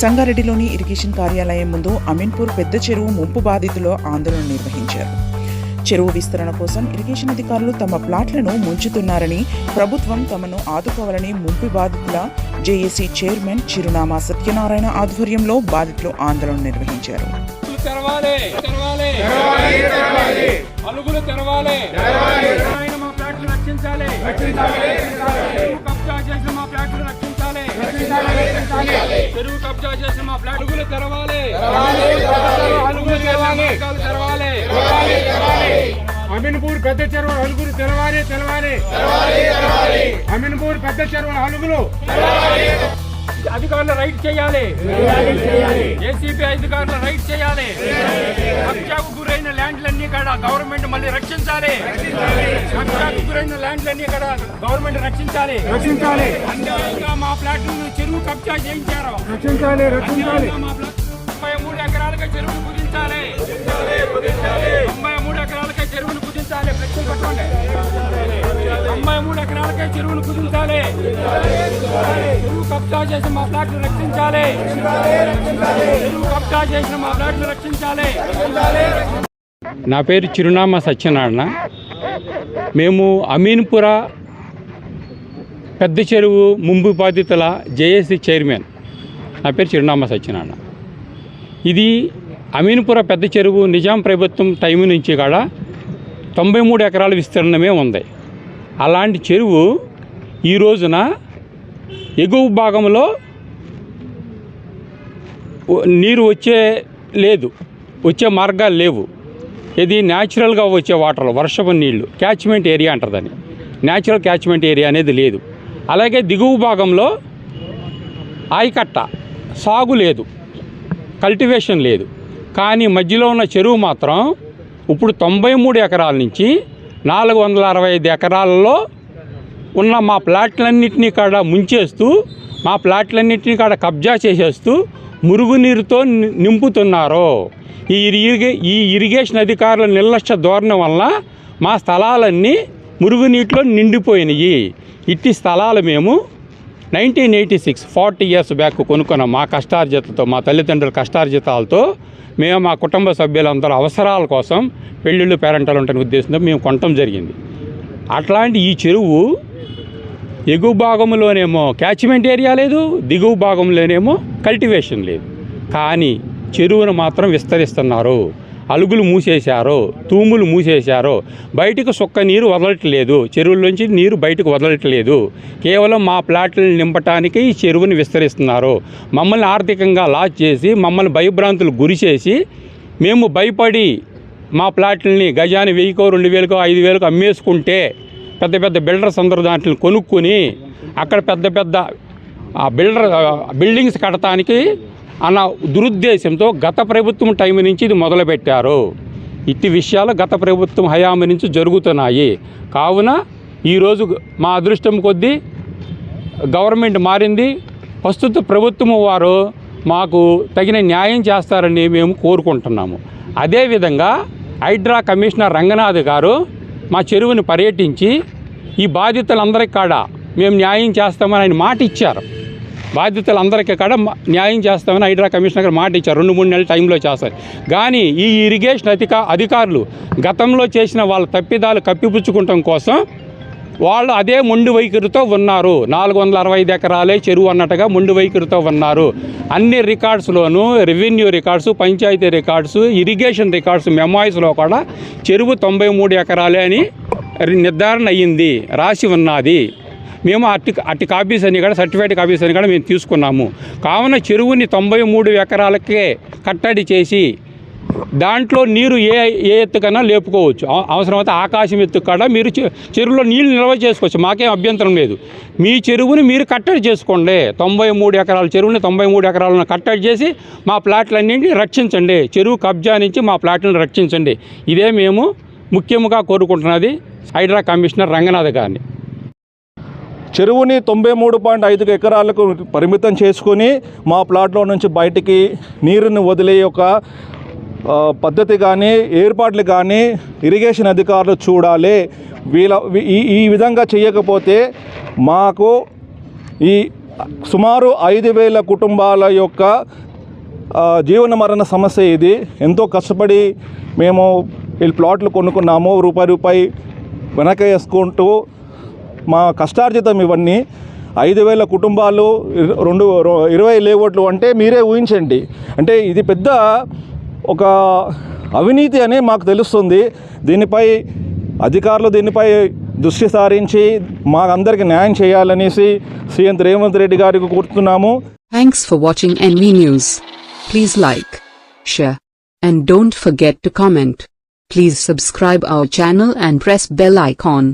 సంగారెడ్డిలోని irrigation కార్యాలయం ముందు అమీన్పూర్ పెద్ద చెరువు ముంపు బాధితులు ఆందోళన నిర్వహించారు. చెరువు విస్తరణ కోసం ఇరిగేషన్ అధికారులు తమ ప్లాట్లను ముంచుతున్నారని ప్రభుత్వం తమను ఆదుకోవాలని ముంపు బాధితుల జేఏసీ చైర్మన్ చిరునామా సత్యనారాయణ ఆధ్వర్యంలో బాధితులు ఆందోళన నిర్వహించారు. తెరవాలి. తెరవాలి. అలుగులు తెరవాలి. ఆయన మా ఫ్లాట్లు రక్షించాలి. చెరువు కబ్జా చేసిన మా ఫ్లాట్లు రక్షించాలి. చెరువు కబ్జా చేసిన మా ఫ్లాట్ తెరవాలి. అలుగులు తెరవాలి. తెరవాలి. అమీన్పూర్ పెద్ద చెరువు అలుగులు తెలవాలి తెలవాలి అమీన్పూర్ పెద్ద చెరువు అలుగులు అధికారులు రైట్ చేయాలి. ఏసీబీ అధికారులు రైట్ చేయాలి. కబ్జాకు గురైన ల్యాండ్లన్నీ కూడా గవర్నమెంట్ మళ్ళీ రక్షించాలి. కబ్జాకు గురైన ల్యాండ్లన్నీ కూడా గవర్నమెంట్ రక్షించాలి. రక్షించాలి. అన్యాయంగా మా ప్లాట్లను చెరువు కబ్జా చేయించారు. రక్షించాలి రక్షించాలి. అన్యాయంగా మా ప్లాట్ తొంభై మూడు ఎకరాలకే చెరువును కుదించాలి. తొంభై మూడు ఎకరాలకే చెరువును కుదించాలి. ఫ్లెక్సీలు పట్టుకోండి తొంభై మూడు ఎకరాలకే చెరువును కుదించాలి. చెరువు కబ్జా చేసి మా రక్షించాలి. చెరువు కబ్జా చేసిన మా రక్షించాలి. నా పేరు చిరునామా సత్యనారాయణ. మేము అమీన్పుర పెద్ద చెరువు ముంపు బాధితుల జేఏసీ చైర్మన్. నా పేరు చిరునామా సత్యనారాయణ. ఇది అమీన్పుర పెద్ద చెరువు నిజాం ప్రభుత్వం టైం నుంచి కూడా తొంభై మూడు ఎకరాల విస్తీర్ణమే ఉంది. అలాంటి చెరువు ఈ రోజున ఎగువ భాగంలో నీరు వచ్చే లేదు వచ్చే మార్గాలు లేవు. ఇది న్యాచురల్గా వచ్చే వాటర్ వర్షపు నీళ్ళు క్యాచ్మెంట్ ఏరియా అంటారు దాన్ని. న్యాచురల్ క్యాచ్మెంట్ ఏరియా అనేది లేదు. అలాగే దిగువ భాగంలో ఆయకట్ట సాగు లేదు కల్టివేషన్ లేదు. కానీ మధ్యలో ఉన్న చెరువు మాత్రం ఇప్పుడు తొంభై మూడు ఎకరాల నుంచి నాలుగు వందల అరవై ఐదు ఎకరాలలో ఉన్న మా ప్లాట్లన్నింటినీ కాడ ముంచేస్తూ మా ప్లాట్లన్నింటినీ కాడ కబ్జా చేసేస్తూ మురుగునీరుతో నింపుతున్నారు. ఈ ఇరిగే ఈ ఇరిగేషన్ అధికారుల నిర్లక్ష్య ధోరణి వల్ల మా స్థలాలన్నీ మురుగునీటిలో నిండిపోయినాయి. ఇట్టి స్థలాలు మేము nineteen eighty six forty years back కొనుక్కున్నాం మా కష్టార్జితతో మా తల్లిదండ్రుల కష్టార్జితాలతో. మేము మా కుటుంబ సభ్యులందరూ అవసరాల కోసం పెళ్ళిళ్ళు పేరెంటాలు ఉంటాయనే ఉద్దేశంతో మేము కొనటం జరిగింది. అట్లాంటి ఈ చెరువు ఎగువ భాగంలోనేమో క్యాచ్మెంట్ ఏరియా లేదు దిగువ భాగంలోనేమో కల్టివేషన్ లేదు. కానీ చెరువును మాత్రం విస్తరిస్తున్నారు. అలుగులు మూసేశారు తూములు మూసేశారు. బయటకు సుక్క నీరు వదలట్లేదు. చెరువుల్లోంచి నీరు బయటకు వదలట్లేదు. కేవలం మా ప్లాట్లను నింపటానికి ఈ చెరువుని విస్తరిస్తున్నారు. మమ్మల్ని ఆర్థికంగా లాస్ చేసి మమ్మల్ని భయభ్రాంతులు గురి చేసి మేము భయపడి మా ప్లాట్లని గజాన్ని వెయ్యికో రెండు వేలకో ఐదు వేలకు అమ్మేసుకుంటే పెద్ద పెద్ద బిల్డర్స్ అందరూ దాంట్లో కొనుక్కొని అక్కడ పెద్ద పెద్ద బిల్డర్ బిల్డింగ్స్ కట్టడానికి అన్న దురుద్దేశంతో గత ప్రభుత్వం టైం నుంచి ఇది మొదలుపెట్టారు. ఇట్టి విషయాలు గత ప్రభుత్వం హయాము నుంచి జరుగుతున్నాయి. కావున ఈరోజు మా అదృష్టం కొద్దీ గవర్నమెంట్ మారింది. ప్రస్తుత ప్రభుత్వం వారు మాకు తగిన న్యాయం చేస్తారని మేము కోరుకుంటున్నాము. అదేవిధంగా హైడ్రా కమిషనర్ రంగనాథ్ గారు మా చెరువుని పర్యటించి ఈ బాధితులందరికీ కాడ మేము న్యాయం చేస్తామని ఆయన మాట ఇచ్చారు. బాధితులందరికీ కాడ న్యాయం చేస్తామని హైడ్రా కమిషనర్ గారు మాట ఇచ్చారు. రెండు మూడు నెలల టైంలో చేస్తారు. కానీ ఈ ఇరిగేషన్ అధిక అధికారులు గతంలో చేసిన వాళ్ళ తప్పిదాలు కప్పిపుచ్చుకుంటాం కోసం వాళ్ళు అదే ముండు వైఖరితో ఉన్నారు. నాలుగు వందల అరవై ఐదు ఎకరాలే చెరువు అన్నట్టుగా ముండు వైఖరితో ఉన్నారు. అన్ని రికార్డ్స్లోనూ revenue records panchayat records irrigation records మెమాయిస్లో కూడా చెరువు తొంభై మూడు ఎకరాలే అని నిర్ధారణ అయ్యింది రాసి ఉన్నది. మేము అట్టి అట్టి కాపీస్ అని కూడా సర్టిఫైడ్ కాపీస్ అని కూడా మేము తీసుకున్నాము. కావున చెరువుని తొంభై మూడు ఎకరాలకే కట్టడి చేసి దాంట్లో నీరు ఏ ఏ ఎత్తుకైనా లేపుకోవచ్చు. అవసరమైతే ఆకాశం ఎత్తు కాడ మీరు చె- చెరువులో నీళ్ళు నిల్వ చేసుకోవచ్చు. మాకేం అభ్యంతరం లేదు. మీ చెరువుని మీరు కట్టడి చేసుకోండి. తొంభై మూడు ఎకరాల చెరువుని తొంభై మూడు ఎకరాలను కట్టడి చేసి మా ప్లాట్లన్నింటినీ రక్షించండి. చెరువు కబ్జా నుంచి మా ప్లాట్లను రక్షించండి. ఇదే మేము ముఖ్యంగా కోరుకుంటున్నది హైడ్రా కమిషనర్ రంగనాథ్ గారిని. చెరువుని తొంభై మూడు పాయింట్ ఐదు ఎకరాలకు పరిమితం చేసుకొని మా ప్లాట్లో నుంచి బయటికి నీరుని వదిలే ఒక పద్ధతి కానీ ఏర్పాట్లు కానీ ఇరిగేషన్ అధికారులు చూడాలి. వీళ్ళ ఈ ఈ విధంగా చేయకపోతే మాకు ఈ సుమారు ఐదు వేల కుటుంబాల యొక్క జీవన మరణ సమస్య ఇది. ఎంతో కష్టపడి మేము ఈ ప్లాట్లు కొనుక్కున్నాము. రూపాయి రూపాయి వెనక వేసుకుంటూ మా కష్టార్జితం ఇవన్నీ. ఐదు వేల కుటుంబాలు రెండు ఇరవై లేవట్లు అంటే మీరే ఊహించండి. అంటే ఇది పెద్ద ఒక అవినీతి అని మాకు తెలుస్తుంది. దీనిపై అధికారులు దీనిపై దృష్టి సారించి మాకందరికీ న్యాయం చేయాలనేసి సీఎం రేవంత్ రెడ్డి గారికి కూర్చున్నాము thanks for watching NV news please like share and don't forget to comment please subscribe our channel and press bell icon